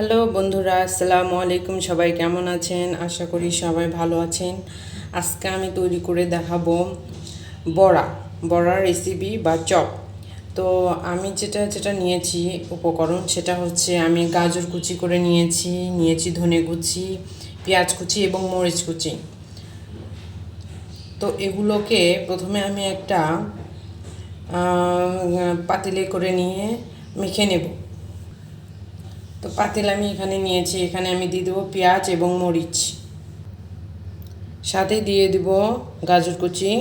Hello বন্ধুরা, আসসালামু আলাইকুম। সবাই কেমন আছেন? আশা করি সবাই ভালো আছেন। আজকে আমি তৈরি করে দেখাবো বড়া বড়ার রেসিপি বা চপ। তো আমি যেটা যেটা নিয়েছি উপকরণ সেটা হচ্ছে আমি গাজর কুচি করে নিয়েছি নিয়েছি ধনে কুচি, পেঁয়াজ কুচি এবং মরিচ কুচি। তো এগুলোকে প্রথমে আমি একটা পাতিলে করে নিয়ে মেখে নেব। তো পাতিল আমি এখানে নিয়েছি, এখানে আমি দিয়ে দেবো পেঁয়াজ এবং মরিচ। সাথে দিয়ে দেব গাজর কুচি।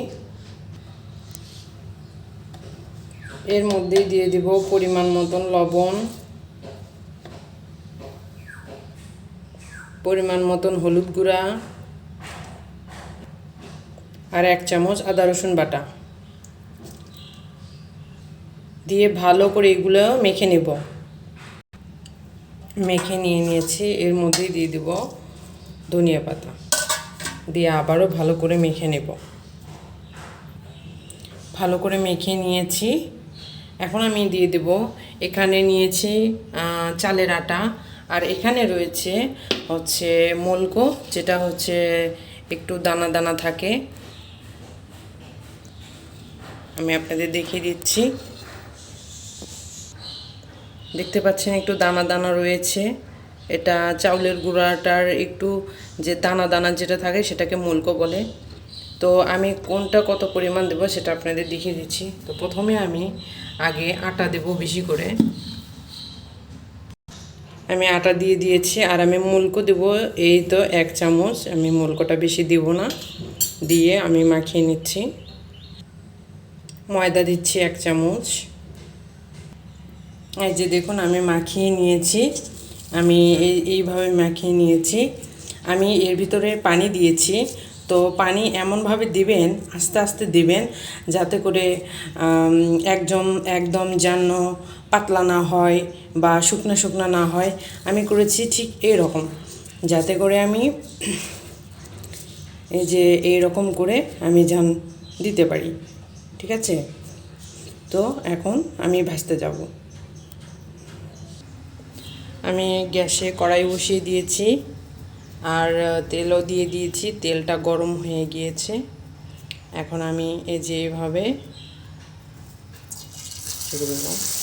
এর মধ্যেই দিয়ে দেব পরিমাণ মতন লবণ। পরিমাণ মতন হলুদ গুঁড়া। আর এক চামচ আদা রসুন বাটা। দিয়ে ভালো করে এগুলো মেখে নেব। মেখে নিয়ে নিয়েছি, এর মধ্যেই দিয়ে দেব ধনিয়া পাতা। দিয়ে আবারও ভালো করে মেখে নেব। ভালো করে মেখে নিয়েছি। এখন আমি দিয়ে দেব, এখানে নিয়েছি চালের আটা। আর এখানে রয়েছে হচ্ছে মলকো, যেটা হচ্ছে একটু দানা দানা থাকে। আমি আপনাদের দেখিয়ে দিচ্ছি। দেখতে পাচ্ছেন একটু দানা দানা রয়েছে। এটা চাউলের গুঁড়াটার একটু যে দানা দানা যেটা থাকে সেটাকে মুলকো বলে। তো আমি কোনটা কত পরিমাণ দেবো সেটা আপনাদের দেখিয়ে দিচ্ছি। তো প্রথমে আমি আগে আটা দেব বেশি করে। আমি আটা দিয়ে দিয়েছি আর আমি মুলকো দেব এই তো এক চামচ। আমি মুলকোটা বেশি দিব না। দিয়ে আমি মাখিয়ে নিচ্ছি। ময়দা দিচ্ছি এক চামচ। এই যে দেখুন, আমি মাখিয়ে নিয়েছি। আমি এই, এইভাবে মাখিয়ে নিয়েছি। আমি এর ভিতরে পানি দিয়েছি। তো পানি এমনভাবে দিবেন, আস্তে আস্তে দিবেন, যাতে করে একদম একদম যেন পাতলা না হয় বা শুকনো শুকনো না হয়। আমি করেছি ঠিক এরকম। যাতে করে আমি এই যে এইরকম করে আমি যান দিতে পারি। ঠিক আছে? তো এখন আমি ভাজতে যাব। আমি গ্যাসে কড়াই বসিয়ে দিয়েছি আর তেলও দিয়ে দিয়েছি। তেলটা গরম হয়ে গিয়েছে। এখন আমি এই যে এভাবে ছেড়ে দেবো।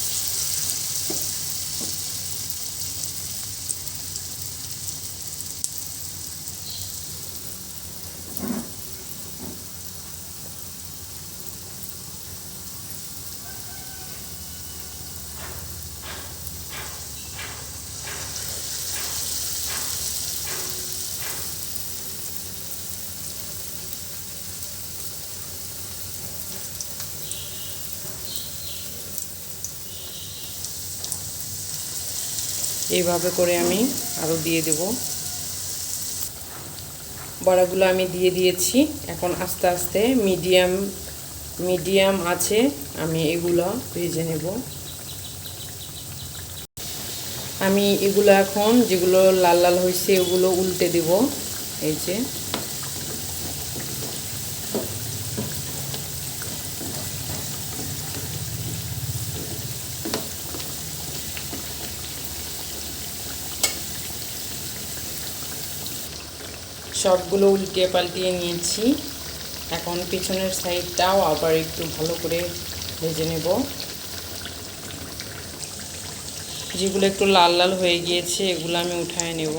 এইভাবে করে আমি আরও দিয়ে দেব। বড়াগুলো আমি দিয়ে দিয়েছি। এখন আস্তে আস্তে মিডিয়াম মিডিয়াম আছে, আমি এগুলো ভেজে নেব। আমি এগুলো এখন যেগুলো লাল লাল হয়েছে এগুলো উল্টে দেব। এই যে সবগুলো উল্টিয়ে পাল্টিয়ে নিয়েছি। এখন পিছনের সাইডটাও আবার একটু ভালো করে ভেজে নেব। যেগুলো একটু লাল লাল হয়ে গিয়েছে, এগুলো আমি উঠায় নেব।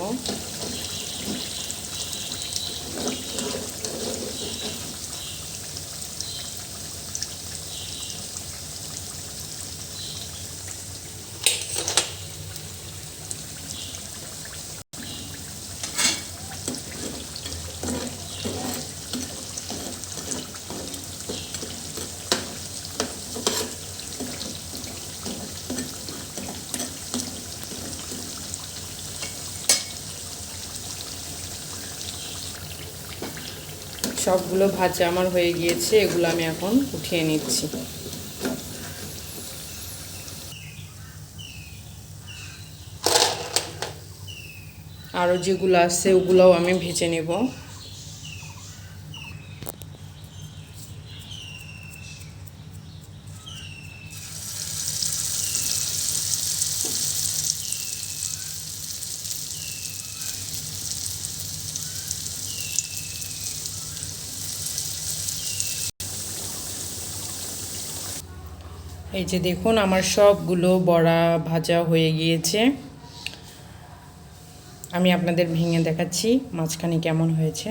সবগুলো ভাজা আমার হয়ে গিয়েছে, এগুলো আমি এখন উঠিয়ে নিচ্ছি। আরও যেগুলো আছে ওগুলোও আমি ভেজে নেব। এই যে দেখুন, আমার সবগুলো বড়া ভাজা হয়ে গিয়েছে। আমি আপনাদের ভেঙে দেখাচ্ছি মাঝখানে কেমন হয়েছে।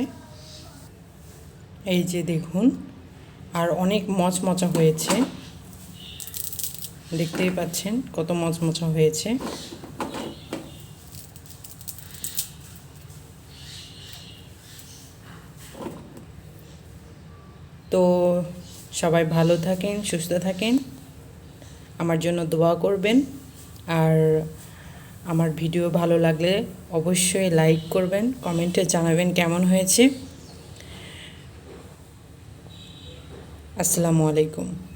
এই যে দেখুন, আর অনেক মচমচা হয়েছে। দেখতেই পাচ্ছেন কত মচমচা হয়েছে। তো সবাই ভালো থাকেন, সুস্থ থাকেন। আমার জন্য দোয়া করবেন। আর আমার ভিডিও ভালো লাগলে অবশ্যই লাইক করবেন, কমেন্টে জানাবেন কেমন হয়েছে। আসসালামু আলাইকুম।